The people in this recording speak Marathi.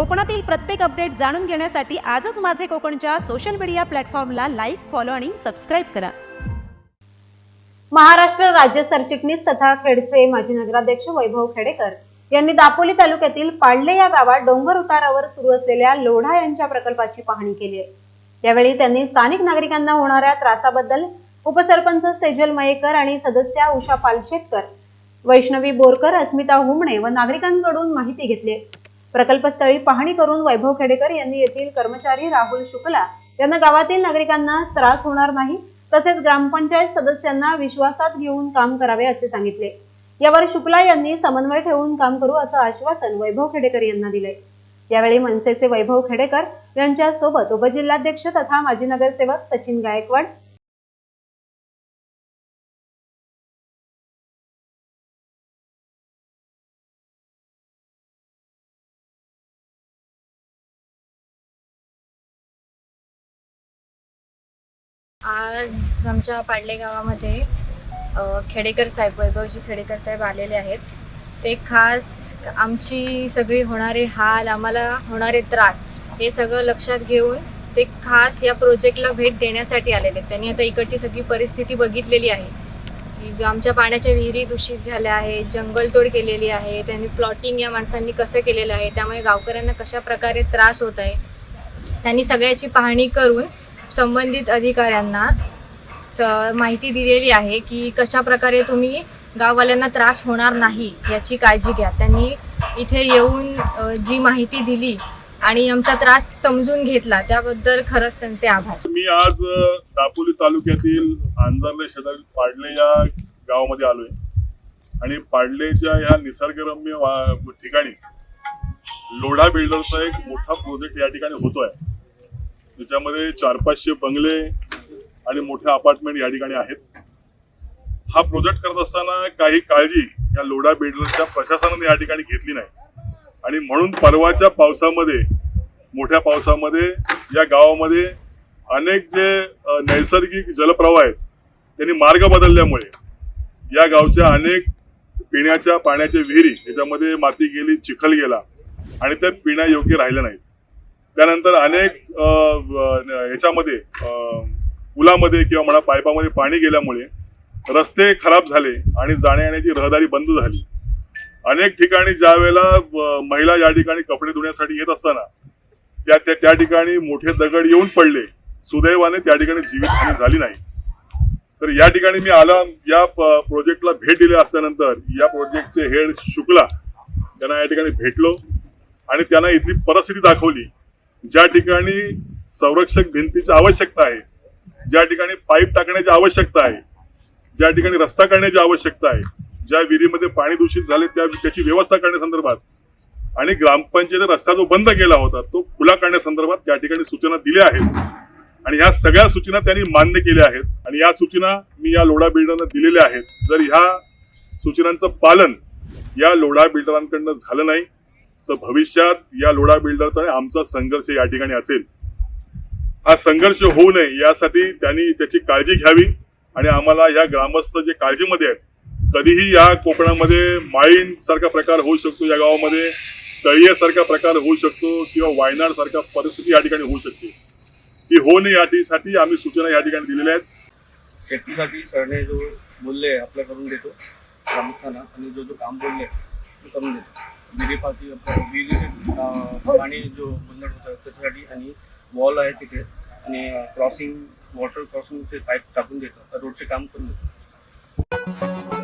कोकणातील प्रत्येक अपडेट जाणून घेण्यासाठी आजच माझे कोकणच्या सोशल मीडिया प्लॅटफॉर्मला लाईक फॉलो आणि सबस्क्राईब करा. महाराष्ट्र राज्य सरचिटणीस तथा खेडचे माजी नगराध्यक्ष वैभव खेडेकर यांनी दापोली तालुक्यातील पाडले या गावात डोंगर उतारावर सुरू असलेल्या लोढा यांच्या प्रकल्पाची पाहणी केली आहे. यावेळी त्यांनी स्थानिक नागरिकांना होणाऱ्या त्रासाबद्दल उपसरपंच सेजल मयेकर आणि सदस्या उषा पालशेतकर वैष्णवी बोरकर अस्मिता हुमणे व नागरिकांकडून माहिती घेतली प्रकल्पस्थळी पाहणी करून वैभव खेडेकर यांनी येथील कर्मचारी राहुल शुक्ला यांना गावातील नागरिकांना त्रास होणार नाही तसेच ग्रामपंचायत सदस्यांना विश्वासात घेऊन काम करावे असे सांगितले. यावर शुक्ला यांनी समन्वय ठेवून काम करू असं आश्वासन वैभव खेडेकर यांना दिले. यावेळी मनसेचे वैभव खेडेकर यांच्या सोबत उपजिल्हाध्यक्ष तथा माजी नगरसेवक सचिन गायकवाड आज आमच्या पाडले गावामध्ये खेडेकर साहेब वैभवजी खेडेकर साहेब आलेले आहेत. ते खास आमची सगळी होणारे हाल आम्हाला होणारे त्रास हे सगळं लक्षात घेऊन ते खास या प्रोजेक्टला भेट देण्यासाठी आलेले आहेत. त्यांनी आता इकडची सगळी परिस्थिती बघितलेली आहे. की आमच्या पाण्याच्या विहिरी दूषित झाल्या आहेत जंगलतोड केलेली आहे त्यांनी प्लॉटिंग या माणसांनी कसं केलेलं आहे त्यामुळे गावकऱ्यांना कशा प्रकारे त्रास होत आहे त्यांनी सगळ्याची पाहणी करून संबंधित अधिकाऱ्यांना च- माहिती दिलेली आहे की कशा प्रकारे तुम्ही गाववाल्यांना त्रास होणार नाही याची काळजी घ्या. त्यांनी इथे येऊन जी माहिती दिली आणि आमचा त्रास समजून घेतला त्याबद्दल खरंच त्यांचे आभार. मी आज दापोली तालुक्यातील आंजर्ले शेजारी पाडले या गावामध्ये आलोय. आणि पाडलेच्या ह्या निसर्गरम्य वा- ठिकाणी लोढा बिल्डरचा एक मोठा प्रोजेक्ट या ठिकाणी होतोय. ज्याच्यामध्ये चार पाचशे बंगले आणि मोठे अपार्टमेंट या ठिकाणी आहेत. हा प्रोजेक्ट करत असताना काही काळजी या लोढा बेडलच्या प्रशासनाने या ठिकाणी घेतली नाही. आणि म्हणून परवाच्या पावसामध्ये मोठ्या पावसामध्ये या गावामध्ये अनेक जे नैसर्गिक जलप्रवाह आहेत त्यांनी मार्ग बदलल्यामुळे या गावच्या अनेक पिण्याच्या पाण्याच्या विहिरी याच्यामध्ये माती गेली चिखल गेला आणि त्या पिण्यायोग्य राहिल्या नाहीत. त्यानंतर अनेक याच्यामध्ये पुलामध्ये किंवा म्हणा पायपामध्ये पाणी गेल्यामुळे रस्ते खराब झाले आणि जाण्या येण्याची रहदारी बंद झाली. अनेक ठिकाणी ज्या वेळेला महिला या ठिकाणी कपडे धुण्यासाठी येत असताना त्या त्या त्या ठिकाणी मोठे दगड येऊन पडले. सुदैवाने त्या ठिकाणी जीवितहानी झाली नाही. तर या ठिकाणी मी आला या प- प्रोजेक्टला भेट दिली असल्यानंतर या प्रोजेक्टचे हेड शुक्ला त्यांना या ठिकाणी भेटलो आणि त्यांना इथली परिस्थिती दाखवली. ज्या ठिकाणी संरक्षक भिंतीची आवश्यकता आहे ज्या ठिकाणी पाईप टाकण्याची आवश्यकता आहे ज्या ठिकाणी रस्ता करण्याची आवश्यकता आहे ज्या विहिरीमध्ये पाणी दूषित झाले त्या त्याची व्यवस्था करण्यासंदर्भात आणि ग्रामपंचायत रस्ता जो बंद केला होता तो खुला करण्यासंदर्भात त्या ठिकाणी सूचना दिल्या आहेत आणि ह्या सगळ्या सूचना त्यांनी मान्य केल्या आहेत आणि या सूचना मी या लोढा बिल्डरना दिलेल्या आहेत. जर ह्या सूचनांचं पालन या लोढा बिल्डरांकडनं झालं नाही तर भविष्यात या लोढा बिल्डरचा आणि आमचा संघर्ष या ठिकाणी असेल. हा संघर्ष होऊ नये यासाठी त्यांनी त्याची काळजी घ्यावी आणि आम्हाला या ग्रामस्थ जे काळजीमध्ये आहेत कधीही या कोकणामध्ये माळीण सारखा प्रकार होऊ शकतो या गावामध्ये तळीयासारखा प्रकार होऊ शकतो किंवा वायनाड सारखा परिस्थिती या ठिकाणी होऊ शकते. ती होऊ नये यासाठी आम्ही सूचना या ठिकाणी दिलेल्या आहेत. शेतीसाठी सरने जो मूल्य आपल्या करून देतो ग्रामस्थांना आणि जो जो काम बोलले तो करून देतो. विहिरीपाशी पास विहिरीचे पाणी जो बुंदट होतं त्याच्यासाठी आणि वॉल आहे तिथे आणि क्रॉसिंग वॉटर क्रॉसिंग ते पाईप टाकून देतात रोडचे काम करून। देतात